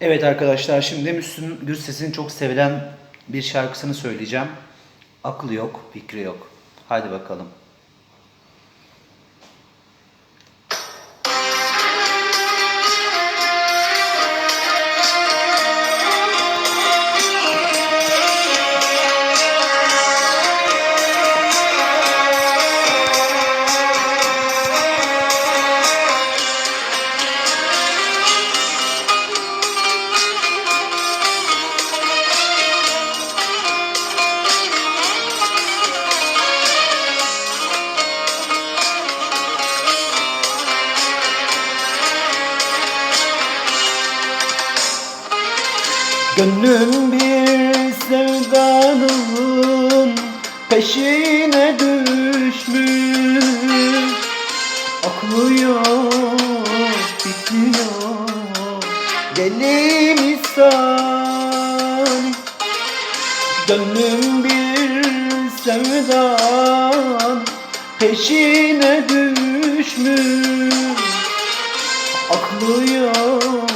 Evet arkadaşlar şimdi Müslüm Gürses'in çok sevilen bir şarkısını söyleyeceğim. Akıl yok, fikri yok. Hadi bakalım. Gönlüm bir sevdanın peşine düşmüş. Aklı yok, fikri yok Gönlüm bir sevdan peşine düşmüş. Aklı yok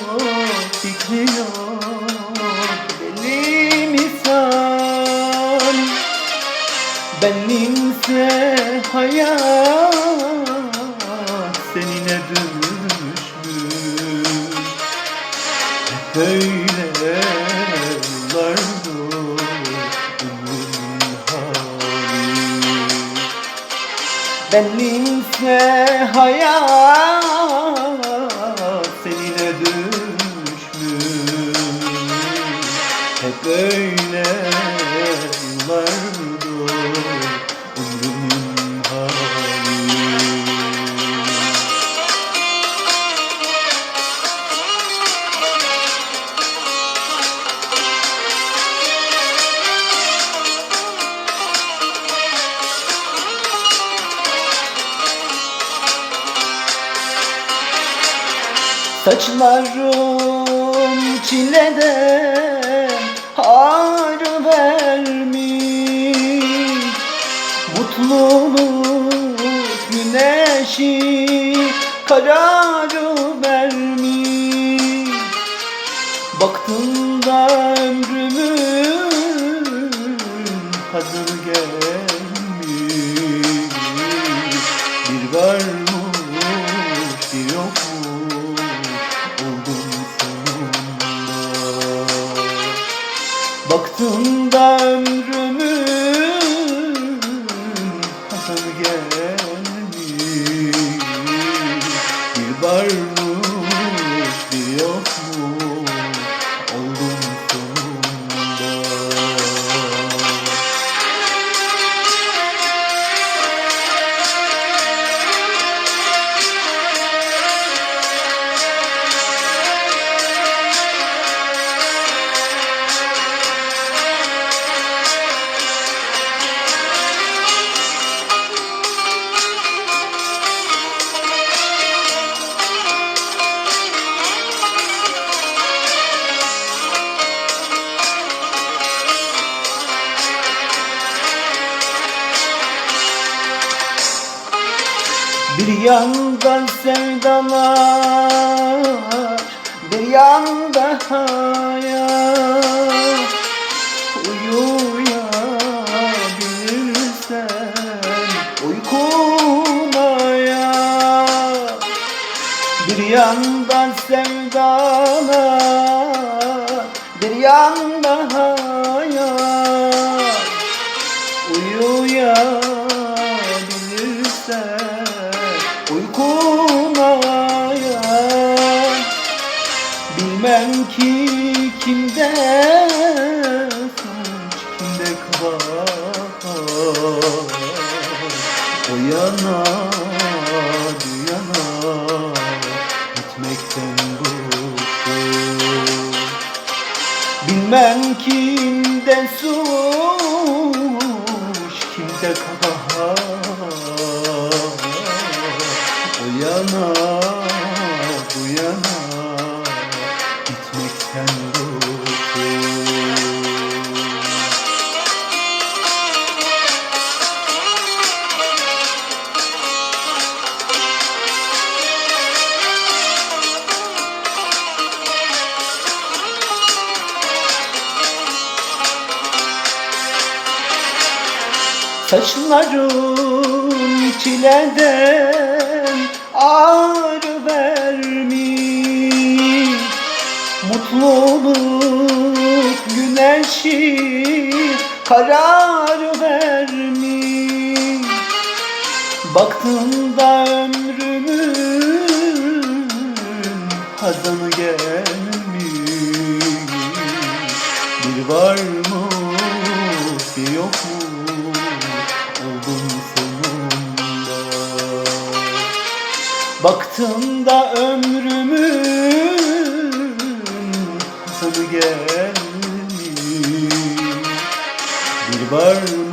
Benimse hayat Seninle düşmüş. Böyle yıllardır ömrümün hali. Benimse hayat Saçlarım çileden har vermiş. Mutluluk güneşi kararı vermiş. Baktım da ömrümün hazır Baktım da ömrümün hazır gelmiş. Bir varmış bir yokmuş Bir yandan sevdalar Bir yanda hayat. Uyuyabilirsen uykumaya Bir yandan sevdalar Bir yanda hayat yar Bilmem ki kimde suç kimde kabahat. O yana bu gitmekten Bilmem kimde suç, kimde kabahat Saçların çileden ağrı vermiş. Mutluluk güneşi karar vermiş. Baktığımda ömrümün hazanı gelmiş. Bir var mı Baktığımda ömrümün hazanı gelmiş. Bir var mı